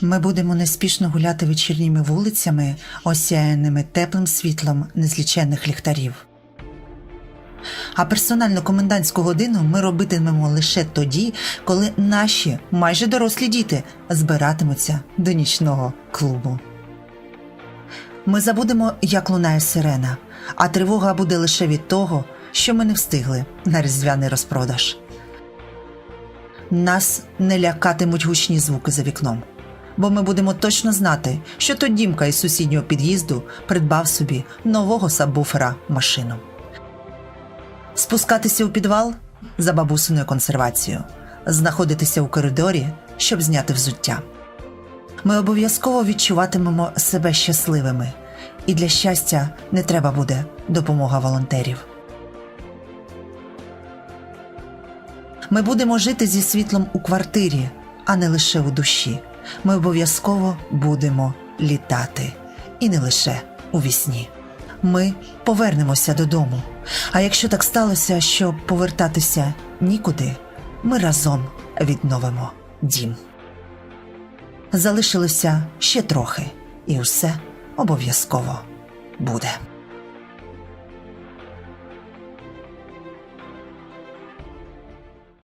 Ми будемо неспішно гуляти вечірніми вулицями, осяяними теплим світлом незліченних ліхтарів. А персональну комендантську годину ми робитимемо лише тоді, коли наші майже дорослі діти збиратимуться до нічного клубу. Ми забудемо, як лунає сирена, а тривога буде лише від того, що ми не встигли на різдвяний розпродаж. Нас не лякатимуть гучні звуки за вікном, бо ми будемо точно знати, що то дімка із сусіднього під'їзду придбав собі нового сабвуфера машину. Спускатися у підвал за бабусиною консервацією, знаходитися у коридорі, щоб зняти взуття. Ми обов'язково відчуватимемо себе щасливими, і для щастя не треба буде допомога волонтерів. Ми будемо жити зі світлом у квартирі, а не лише у душі. Ми обов'язково будемо літати, і не лише у вісні. Ми повернемося додому. А якщо так сталося, що повертатися нікуди, ми разом відновимо дім. Залишилося ще трохи, і усе обов'язково буде.